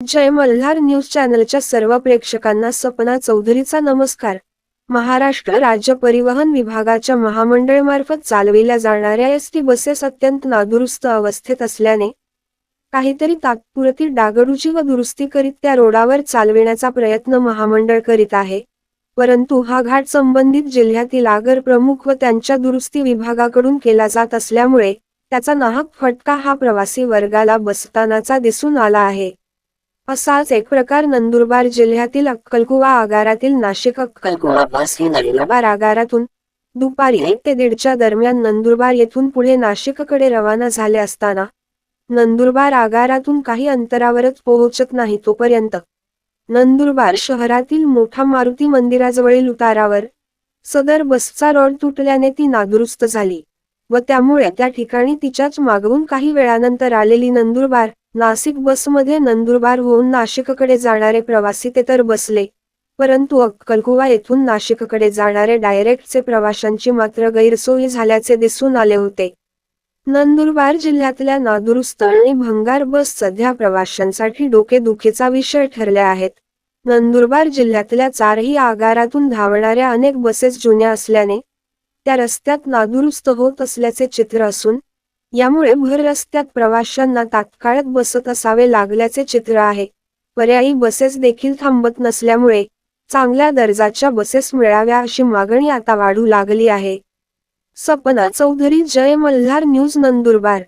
जय Malhar news चॅनलच्या सर्व प्रेक्षकांना सपना चौधरीचा नमस्कार. महाराष्ट्र राज्य परिवहन विभागाच्या महामंडळमार्फत चालविल्या जाणाऱ्या एस टी बसेस अत्यंत नादुरुस्त अवस्थेत असल्याने काहीतरी तात्पुरती डागडुजी व दुरुस्ती करीत त्या रोडावर चालविण्याचा प्रयत्न महामंडळ करीत आहे. परंतु हा घाट संबंधित जिल्ह्यातील आगर प्रमुख व त्यांच्या दुरुस्ती विभागाकडून केला जात असल्यामुळे त्याचा नाहक फटका हा प्रवासी वर्गाला बसतानाचा दिसून आला आहे. असाच एक प्रकार नंदुरबार जिल्ह्यातील अक्कलकुवा आगारातील नाशिक अक्कलकुवा बस ही नंदुरबार आगारातून दुपारी एक ते दीडच्या दरम्यान नंदुरबार येथून पुढे नाशिककडे रवाना झाले असताना नंदुरबार आगारातून काही अंतरावरच पोहोचत नाही तोपर्यंत नंदुरबार शहरातील मोठा मारुती मंदिराजवळील उतारावर सदर बसचा रॉड तुटल्याने ती नादुरुस्त झाली व त्यामुळे त्या ठिकाणी तिच्याच मागून काही वेळानंतर आलेली नंदुरबार नाशिक बसमध्ये नंदुरबार होऊन नाशिककडे जाणारे प्रवासी ते तर बसले. परंतु अक्कलकुवा येथून नाशिककडे जाणारे डायरेक्टचे प्रवाशांची मात्र गैरसोयी झाल्याचे दिसून आले होते. नंदुरबार जिल्ह्यातल्या नादुरुस्त आणि भंगार बस सध्या प्रवाशांसाठी डोकेदुखीचा विषय ठरल्या आहेत. नंदुरबार जिल्ह्यातल्या चारही आगारातून धावणाऱ्या अनेक बसेस जुन्या असल्याने त्या रस्त्यात नादुरुस्त होत असल्याचे चित्र असून यामुळे भर रस्त्यात प्रवाशांना तात्काळात बसत असावे लागल्याचे चित्र आहे. पर्यायी बसेस देखील थांबत नसल्यामुळे चांगल्या दर्जाच्या बसेस मिळाव्या अशी मागणी आता वाढू लागली आहे. सपना चौधरी जय मल्हार न्यूज नंदुरबार.